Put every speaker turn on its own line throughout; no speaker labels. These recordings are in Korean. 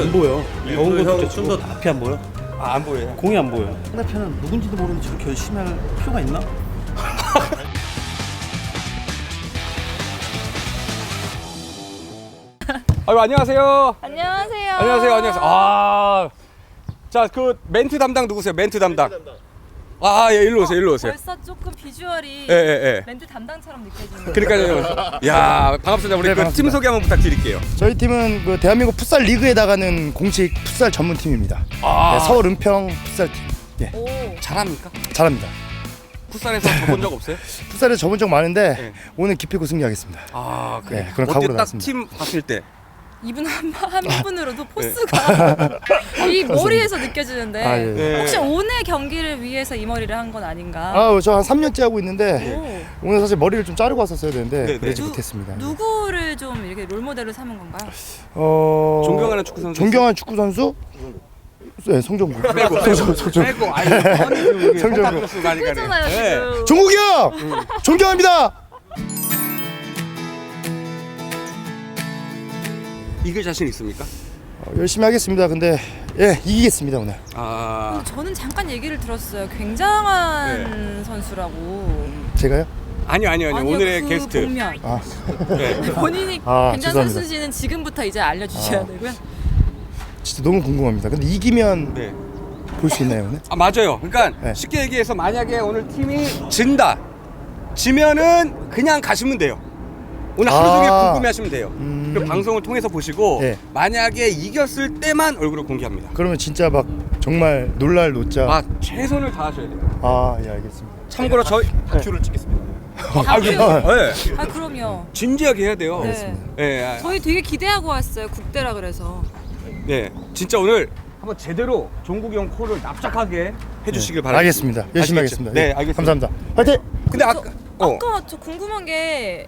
안 보여. 더운 좀
더-
앞이 안 보여.
아, 안 보여요.
공이 안 보여. 상대편은 누군지도 모르는데 저렇게 열심히 할 필요가 있나?
아유, 안녕하세요.
안녕하세요.
안녕하세요. 안녕하세요. 아. 자, 그 멘트 담당 누구세요? 멘트 담당. 아, 예, 일로 오세요. 일로 오세요.
벌써 조금 비주얼이
예, 예, 예.
멘트 담당처럼 느껴지는.
그러니까요. 야, 반갑습니다. 우리
네,
그 팀
반갑습니다.
소개 한번 부탁드릴게요.
저희 팀은 그 대한민국 풋살 리그에 나가는 공식 풋살 전문 팀입니다.
아.
네, 서울 은평 풋살 팀. 예,
오.
잘합니까?
잘합니다.
풋살에서 가본 적 없어요?
풋살에 접은 적 많은데
네.
오늘 기필코 승리하겠습니다.
아, 그래.
네, 그런
어때
각오로
딱
나왔습니다.
팀 봤을 때.
이분 한, 한 분으로도 포스가 이 머리에서 느껴지는데
아, 예.
네.
혹시 오늘 경기를 위해서 이 머리를 한 건 아닌가?
아, 저 한 3년째 하고 있는데
오.
오늘 사실 머리를 좀 자르고 왔었어야 되는데
네, 네.
그러지
누-
못했습니다.
누구를 좀 이렇게 롤 모델로 삼은 건가요?
어,
존경하는 축구 선수
존경하는 축구 선수? 네, 송정구.
빼고
송정, 송정.
빼고 아니
성적으로.
성적으로 가니까.
그잖아요
네.
지금.
종국이 형! 존경합니다.
이길 자신 있습니까?
어, 열심히 하겠습니다. 근데 예, 이기겠습니다 오늘.
아,
저는 잠깐 얘기를 들었어요. 굉장한 선수라고.
제가요?
아니요 아니요 아니요.
아니요,
오늘의
그
게스트.
복면.
아,
네.
본인이
아,
굉장한
죄송합니다.
선수인지는 지금부터 이제 알려주셔야
아.
되고요.
진짜 너무 궁금합니다. 근데 이기면
네.
볼 수 있나요 오늘?
아 맞아요. 그러니까
네.
쉽게 얘기해서 만약에 오늘 팀이 진다, 지면은 그냥 가시면 돼요. 오늘 하루 종일
아.
궁금해하시면 돼요.
음.
그 방송을 통해서 보시고
네.
만약에 이겼을 때만 얼굴을 공개합니다.
그러면 진짜 막 정말 놀랄 노자.
아 최선을 다하셔야 돼요.
아, 예, 알겠습니다.
참고로 저희 다큐를 찍겠습니다. 아,
다큐?
네.
아 그럼요.
진지하게 해야 돼요.
네.
네, 아,
저희 되게 기대하고 왔어요. 국대라 그래서.
네, 진짜 오늘 한번 제대로 종국이 형 코를 납작하게 해주시길 바랍니다.
알겠습니다. 열심히
아시겠죠?
하겠습니다.
네,
예,
알겠습니다.
감사합니다. 화이팅!
근데
저,
아까 어.
아까 저 궁금한 게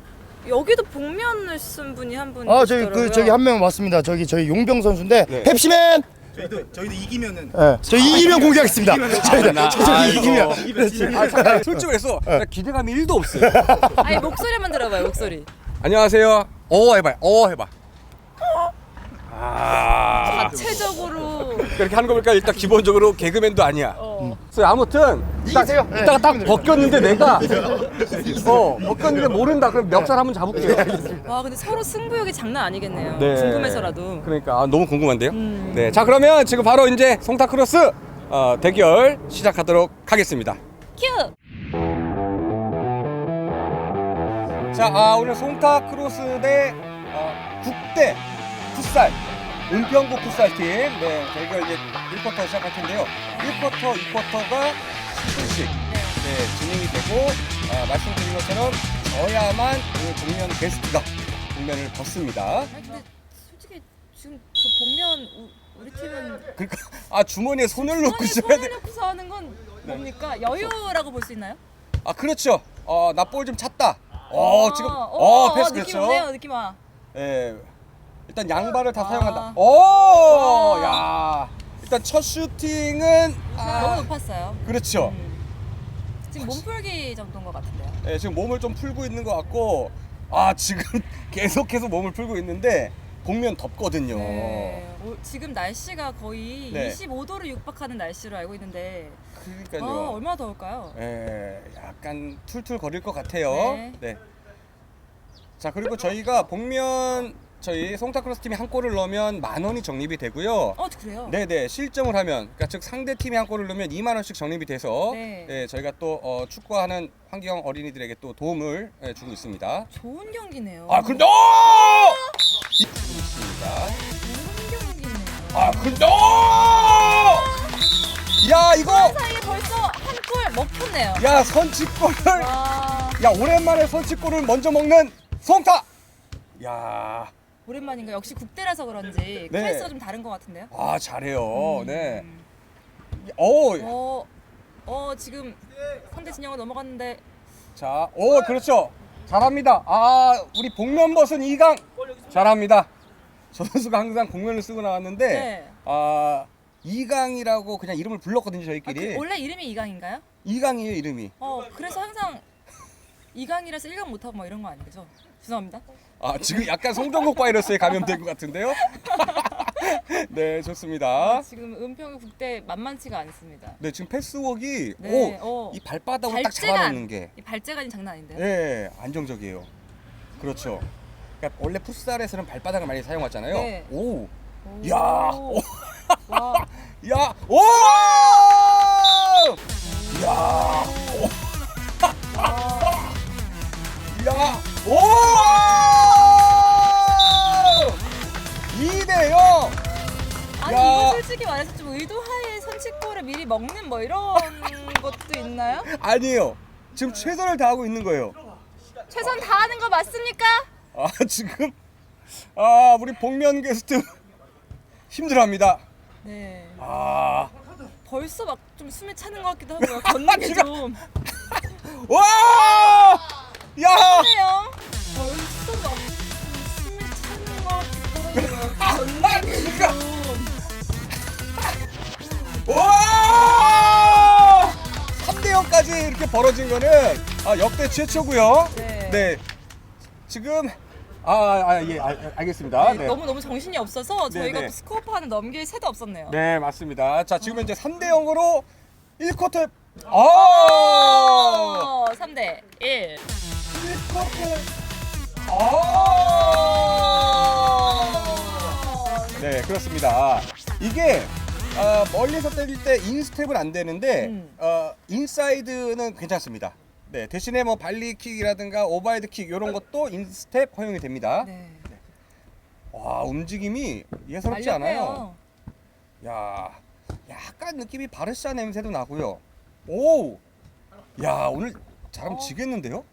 여기도 복면을 쓴 분이 한 분.
아, 저기
계시더라고요.
그 저기 한 명 왔습니다. 저기 저희 용병 선수인데
네.
펩시맨.
저희도 저희도 이기면은
예, 저 이기면 공개하겠습니다. 저희
나-
저희
아이고.
이기면.
아, 잠깐 솔직히 그래서 나 기대감이 1도 없어요.
아니 목소리만 들어봐요 목소리.
안녕하세요. 어 해봐. 어 해봐. 아
자체적으로
그렇게 하는 거 보니까 일단 기본적으로 개그맨도 아니야.
어.
그래서 아무튼
이기세요. 네,
이따가 딱 벗겼는데 내가 어 벗겼는데 모른다. 그럼 멱살 한번 잡을게요.
와 근데 서로 승부욕이 장난 아니겠네요.
네.
궁금해서라도.
그러니까 아, 너무 궁금한데요.
음.
네, 자 그러면 지금 바로 이제 송타크로스 어, 대결 시작하도록 하겠습니다.
큐.
자, 아, 오늘 송타크로스 대 어, 국대 풋살 은평구 풋살팀 네, 대결 이제 1쿼터 시작할 텐데요. 1쿼터, 2쿼터가 10분씩 네, 진행이 되고 아, 말씀드린 것처럼 저야만 오늘 복면 게스트가 복면을 벗습니다.
아니 근데 솔직히 지금 저 복면 우, 우리 팀은
그러니까 아 주머니에 손을 넣고
손을
돼.
손을 놓고서 하는 건 뭡니까 여유라고 볼 수 있나요?
아 그렇죠. 어, 나볼 좀 찼다. 어, 지금
어,
어, 패스
느낌
그렇죠.
오네요 느낌 와.
예. 일단 양발을 다
아.
사용한다. 오!
와.
야. 일단 첫 슈팅은 아,
너무 높았어요.
그렇죠.
음. 지금 몸풀기 정도인 것 같은데요.
예, 지금 몸을 좀 풀고 있는 것 같고 아, 지금 계속해서 몸을 풀고 있는데 복면 덥거든요.
네. 오, 지금 날씨가 거의
네.
25도를 육박하는 날씨로 알고 있는데 아,
그러니까요.
얼마나 더울까요?
예, 약간 툴툴 거릴 것 같아요.
네.
네. 자, 그리고 저희가 복면 저희 송타크로스 팀이 한 골을 넣으면 만 원이 적립이 되고요.
어 그래요?
네네 실점을 하면 그러니까 즉 상대 팀이 한 골을 넣으면 2만 원씩 적립이 돼서
네.
네. 저희가 또 어, 축구하는 환경 어린이들에게 또 도움을 예, 주고 있습니다.
좋은 경기네요.
아 근데 어! 있습니다.
좋은 경기네요.
아 근데 어! 야 이거
사이에 벌써 한 골 먹혔네요.
야 선취골을
와
야 오랜만에 선취골을 먼저 먹는 송타. 야.
오랜만인가 역시 국대라서 그런지
네.
클래스가 좀 다른 것 같은데요.
아 잘해요.
음.
네. 오.
어, 어 지금 상대 진영을 넘어갔는데
자, 오 그렇죠. 잘합니다. 아 우리 복면 벗은 이강 잘합니다. 저 선수가 항상 공면을 쓰고 나왔는데
네.
아 이강이라고 그냥 이름을 불렀거든요
아,
저희끼리.
그 원래 이름이 이강인가요?
이강이에요 이름이.
어 그래서 항상 이강이라서 1강 못하고 뭐 이런 거 아니죠? 죄송합니다.
아 지금 약간 송정국 바이러스에 감염된 것 같은데요. 네, 좋습니다.
지금 은평 국대 만만치가 않습니다.
네, 지금 패스웍이
네,
오,
어.
이 발바닥을 딱
발재간.
잡아놓는 게
이 발재간이 장난 아닌데요?
네, 안정적이에요. 그렇죠. 그러니까 원래 풋살에서는 발바닥을 많이 사용하잖아요.
네.
오,
오.
야, 오.
와,
야, 오, 야, 야, 오, 2대 0.
아니
야.
이거 솔직히 말해서 좀 의도하에 선취골을 미리 먹는 뭐 이런 것도 있나요?
아니에요. 지금 최선을 다하고 있는 거예요.
최선 다하는 거 맞습니까?
아 지금 아 우리 복면 게스트 힘들어합니다.
네.
아
벌써 막 좀 숨이 차는 것 같기도 하고요. 걷는 게 좀.
와! 야!
네요. 벌써 막 것.
와! 3대 0까지 이렇게 벌어진 거는 아, 역대 최초고요.
네.
지금 아, 아, 예, 아, 알겠습니다.
네, 너무 너무 정신이 없어서
네,
저희가
네.
또 스코어판을 넘길 새도 없었네요.
네, 맞습니다. 자, 지금 현재 3대 0으로 1쿼터 아!
어, 3대 1.
1쿼터 아! 네, 그렇습니다. 이게 어, 멀리서 때릴 때 인스텝은 안 되는데
음.
어, 인사이드는 괜찮습니다. 네, 대신에 뭐 발리킥이라든가 오버헤드 킥 이런 것도 인스텝 허용이 됩니다.
네.
와, 움직임이 예사롭지 않아요. 야, 약간 느낌이 바르샤 냄새도 나고요. 오, 야 오늘 잘하면
어.
지겠는데요?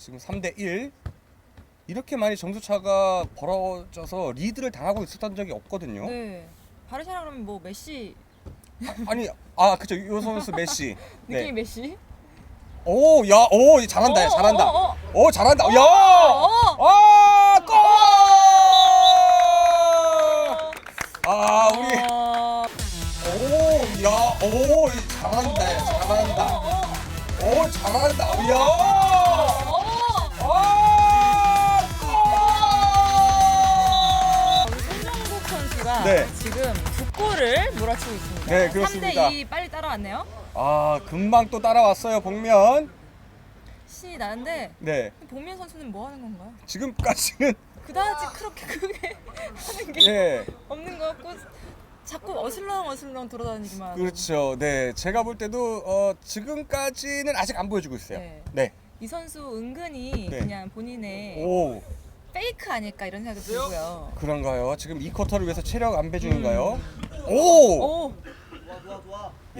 지금 3대 1 이렇게 많이 점수 차가 벌어져서 리드를 당하고 있었던 적이 없거든요.
네. 바르샤라 그러면 뭐 메시
아니, 아 그죠, 요 선수 메시.
느낌이
네.
메시?
오, 야, 오, 잘한다,
어,
잘한다.
어, 어.
오, 잘한다. 야,
어.
아, 골! 아, 우리.
어,
오, 야, 오, 이 잘한다, 야, 잘한다. 오, 잘한다, 야,
두 골을 몰아치고 있습니다.
네, 그렇습니다.
3대 2 빨리 따라왔네요.
아, 금방 또 따라왔어요, 복면.
신이 나는데
네,
복면 선수는 뭐 하는 건가요?
지금까지는
그다지 그렇게 크게 하는 게
예,
없는 것 같고 자꾸 어슬렁 어슬렁 돌아다니기만. 하고.
그렇죠. 네, 제가 볼 때도 어, 지금까지는 아직 안 보여주고 있어요.
네.
네,
이 선수 은근히
네.
그냥 본인의
오,
페이크 아닐까 이런 생각이 들고요.
그런가요? 지금 이 쿼터를 위해서 체력 안배 중인가요? 오,
오,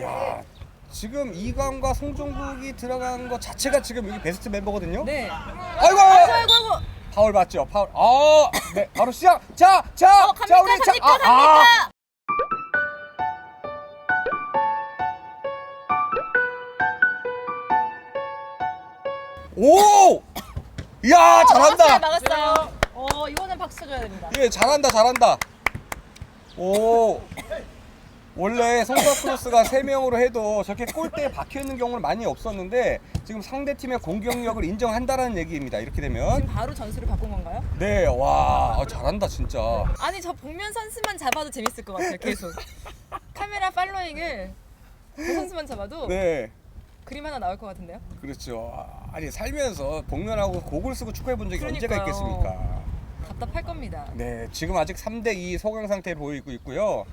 야, 지금 이광과 송종국이 들어간 것 자체가 지금 여기 베스트 멤버거든요.
네.
아이고,
아이고 아이고 아이고.
파울 맞죠? 파울. 아, 네, 바로 시작. 자, 자,
어, 갑니까
자, 우리 자,
갑니까
아,
갑니까?
아. 오! 야, 잘한다.
막았어요, 막았어요. 어, 이거는 박수 줘야 됩니다.
예, 잘한다, 잘한다. 오. 원래 송사크로스가 세명으로 해도 저렇게 골대에 박혀 있는 경우는 많이 없었는데 지금 상대 팀의 공격력을 인정한다라는 얘기입니다. 이렇게 되면
지금 바로 전술을 바꾼 건가요?
네, 와, 아, 잘한다 진짜.
아니 저 복면 선수만 잡아도 재밌을 것 같아요. 계속 카메라 팔로잉을 그 선수만 잡아도
네,
그림 하나 나올 것 같은데요?
그렇죠. 아, 아니 살면서 복면하고 곡을 쓰고 축구해 본 적이 언제가
그러니까요.
있겠습니까?
답답할 겁니다.
네, 지금 아직 3대 2 소강 상태로 보이고 있고요.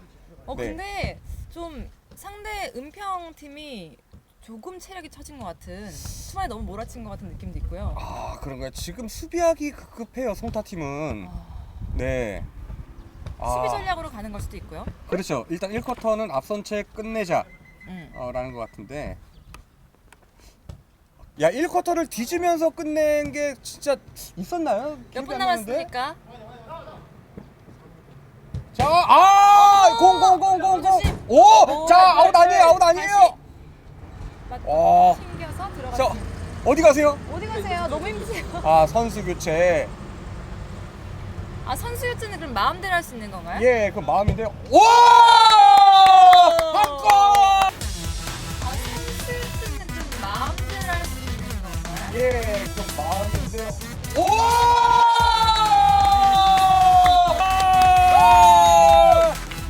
어
네.
근데 좀 상대 은평 팀이 조금 체력이 처진 것 같은 초반에 너무 몰아친 것 같은 느낌도 있고요.
아, 그런가요? 지금 수비하기 급급해요, 송타 팀은. 네. 아,
수비 전략으로 가는 걸 수도 있고요.
그렇죠. 일단 1쿼터는 앞선 채 끝내자.
음.
어, 라는 것 같은데 야 1쿼터를 뒤지면서 끝낸 게 진짜 있었나요?
몇
기억이 분안 나는데?
남았습니까?
자, 아! 공, 공, 공, 공, 공!
조심.
오!
오,
자, 아웃
네,
아니에요, 아웃 아니에요!
맞-
어. 자,
들어갔습니다.
어디 가세요?
어디 가세요? 너무 힘드세요.
아, 선수 교체.
아 선수 교체는 그럼 마음대로 할 수 있는 건가요?
예, 그 마음인데요. 오! 예,
좀 마음인데요. 오!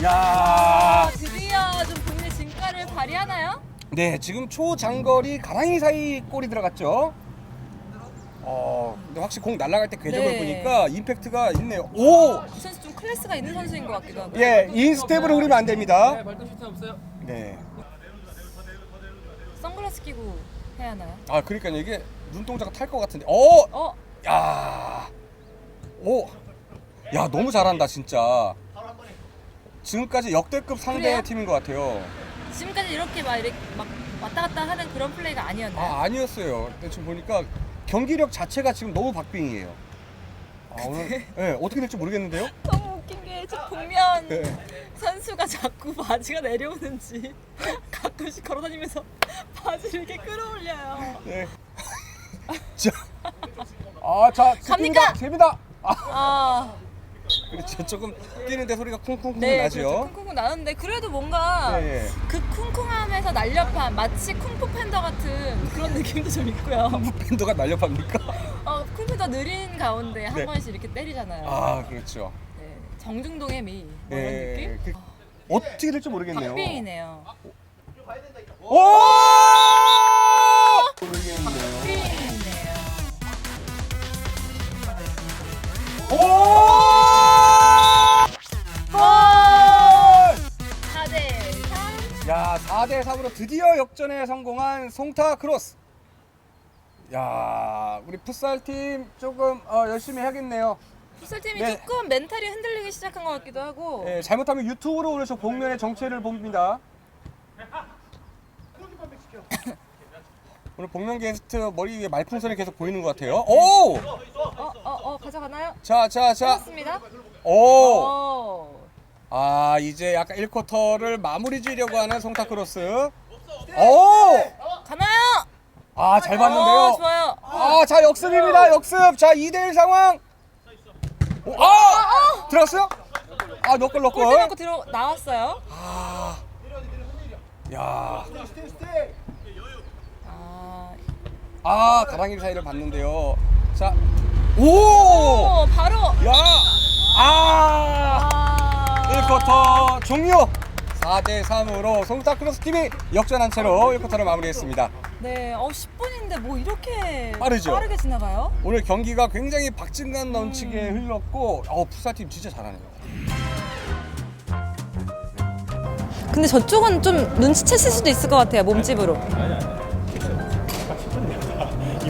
야. 드디어 좀 본인의
진가를 발휘하나요? 네, 지금 초장거리 가랑이 사이 골이 들어갔죠. 어, 근데 확실히 공 날아갈 때 궤적을
네.
보니까 임팩트가 있네요. 오!
아, 이 선수 좀 클래스가 있는 선수인 것 같기도 하고.
예, 인스텝으로 흐르면 안 됩니다. 네, 발등 슈팅 없어요. 네.
선글라스 끼고 해야 하나요?
아, 그러니까요. 이게 눈동자가 탈 것 같은데. 어!
어,
야! 오! 야, 너무 잘한다, 진짜. 지금까지 역대급 상대
그래요?
팀인 것 같아요.
지금까지 이렇게 막 이렇게 막 왔다 갔다 하는 그런 플레이가 아니었나요?
아, 아니었어요. 근데 지금 보니까 경기력 자체가 지금 너무 박빙이에요. 아, 오늘 네, 어떻게 될지 모르겠는데요?
너무 웃긴 게저 복면
네.
선수가 자꾸 바지가 내려오는지 가끔씩 걸어다니면서 바지를 이렇게 끌어올려요.
네. 자. 아, 자,
갑니까?
셉니다. 아,
아,
그렇죠. 조금 뛰는데 소리가 쿵쿵쿵
네,
나죠.
그렇죠. 쿵쿵쿵 나는데 그래도 뭔가
예, 예.
그 쿵쿵함에서 날렵한 마치 쿵푸 팬더 같은 그런 느낌도 좀 있고요.
팬더가 날렵합니까?
어, 쿵푸더 느린 가운데 한
네.
번씩 이렇게 때리잖아요.
아, 그렇죠.
네, 정중동의 미 뭐 이런
예,
느낌?
그- 어떻게 될지 모르겠네요.
박빙이네요.
오!
박빙이네요.
야, 4대 3으로 드디어 역전에 성공한 송타 크로스. 야, 우리 풋살 팀 조금 어, 열심히 해야겠네요.
풋살팀이
네.
조금 멘탈이 흔들리기 시작한 것 같기도 하고
예, 잘못하면 유튜브로 오늘 저 복면의 정체를 봅니다. 오늘 복면 게스트 머리 위에 말풍선이 계속 보이는 것 같아요. 오!
어, 어, 어, 가져가나요?
자, 자, 자.
맞습니다.
오!
오.
아, 이제 약간 1쿼터를 마무리 지으려고 하는 송타 크로스. 오!
가나요?
아, 잘 봤는데요.
어, 좋아요.
아, 자 역습입니다. 역습. 자, 2대 1 상황. 오, 아! 들어갔어요? 아, 너걸
골대. 맞고 들어 나왔어요.
아. 야.
아,
아, 가랑이 사이를 봤는데요. 자. 오!
오, 바로.
야! 아!
아.
1쿼터 종료. 4대 3으로 송타 크로스 팀이 역전한 채로 1쿼터를 마무리했습니다.
네, 어 10분인데 뭐 이렇게
빠르죠?
빠르게 지나가요?
오늘 경기가 굉장히 박진감 넘치게 흘렀고 어, 풋살 팀 진짜 잘하네요.
근데 저쪽은 좀 눈치챘을 수도 있을 것 같아요 몸집으로.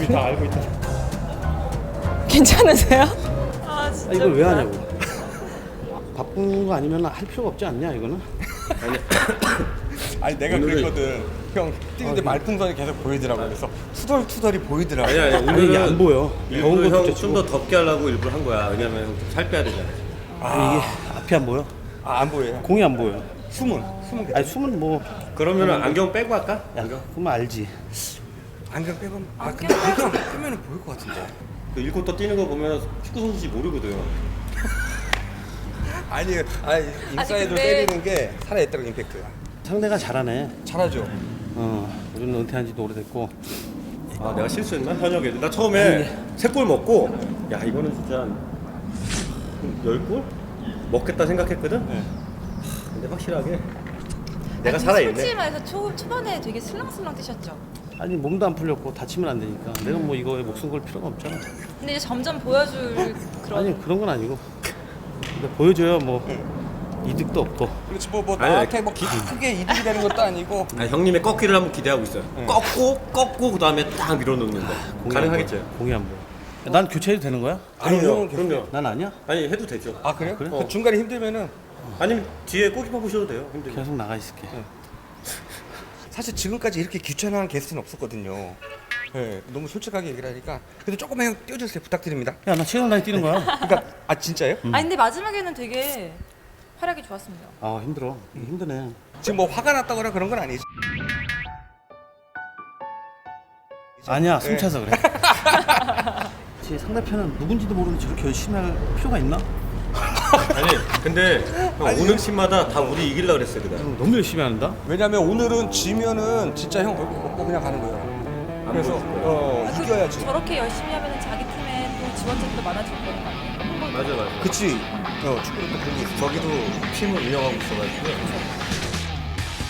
이미 다 알고 있다.
괜찮으세요? 아 진짜.
아, 이걸 왜 하냐고. 바쁜 거 아니면 할 필요가 없지 않냐 이거는?
아니 내가 그랬거든. 형 뛰는데 말풍선이 계속 보이더라고. 그래서 투덜투덜이 보이더라고.
아니 아니
아니
오늘은
이게 안 보여. 더운
일부러
것도
형좀 더 덥게 하려고 일부러 한 거야. 왜냐면 형살 빼야 되잖아.
아니 이게 앞이 안 보여.
아, 안 보여요.
공이 안 보여.
숨은 숨은
아니 숨은 뭐
그러면 안경 빼고 할까?
야,
안경.
그러면 알지.
안경 빼고 아 근데 안경 빼면은 보일 것 같은데.
그 1쿼터 뛰는 거 보면 축구 선수인지 모르거든.
아니 아니 인사이드
근데-
때리는 게 살아있다고 임팩트.
상대가 잘하네.
잘하죠.
어, 우리는 은퇴한 지도 오래됐고.
아 내가 실수했나? 현역에 나 처음에 세 골 먹고 야 이거는 진짜 열골 먹겠다 생각했거든. 하, 근데 확실하게 내가 살아있네.
솔직히 말해서 초, 초반에 되게 슬렁슬렁 뛰셨죠.
아니 몸도 안 풀렸고 다치면 안 되니까. 내가 뭐 이거에 목숨 걸 필요가 없잖아.
근데 이제 점점 보여줄 그런.
아니 그런 건 아니고. 근데 보여줘야 뭐 이득도 없고.
그렇지 뭐 뭐
아니,
나한테 뭐 기- 크게 이득이 되는 것도 아니고.
아 형님의 꺾기를 한번 기대하고 있어요. 꺾고 꺾고 그 다음에 딱 밀어넣는 거.
공이
가능하겠죠?
보여. 공이 안 보여. 야, 난 교체해도 되는 거야?
그럼요. 그럼요.
난 아니야.
아니 해도 되죠.
아 그래요?
그래?
그 중간에 힘들면은
아니면 뒤에 골키퍼 보셔도 돼요. 힘들면.
계속 나가 있을게.
사실 지금까지 이렇게 귀찮은 게스트는 없었거든요. 네, 너무 솔직하게 얘기를 하니까 근데 조금만 형 띄워주세요 부탁드립니다.
야나 다니 뛰는 거야.
그러니까 아 진짜요?
아니 근데 마지막에는 되게 활약이 좋았습니다.
아 힘들어. 힘드네.
지금 뭐 화가 났다거나 그런 건 아니지?
아니야 숨 차서 그래. 제 상대편은 누군지도 모르는데 저렇게 열심히 할 필요가 있나?
아니 근데 형 오는 팀마다 다 우리 이길라 그랬어요 그날.
너무 열심히 한다.
왜냐면 오늘은 지면은 진짜 형 얼굴 먹고 그냥 가는 거예요. 그래서 어 이겨야지.
저렇게 열심히 하면 자기 팀에 또 지원자들도 많아질 거는 거 아니에요?
맞아 맞아.
그치. 어 축구를 또 그런 게 있어.
저기도 팀을 운영하고 있어가지고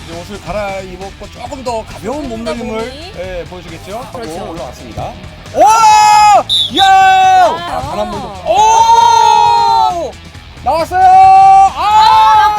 이제 옷을 갈아입었고 조금 더 가벼운 몸놀림을
몸이.
예, 보여주겠죠? 하고
그렇죠.
올라왔습니다. 오! 야! 아, 단한 번도. 오! 나왔어요. 아! 아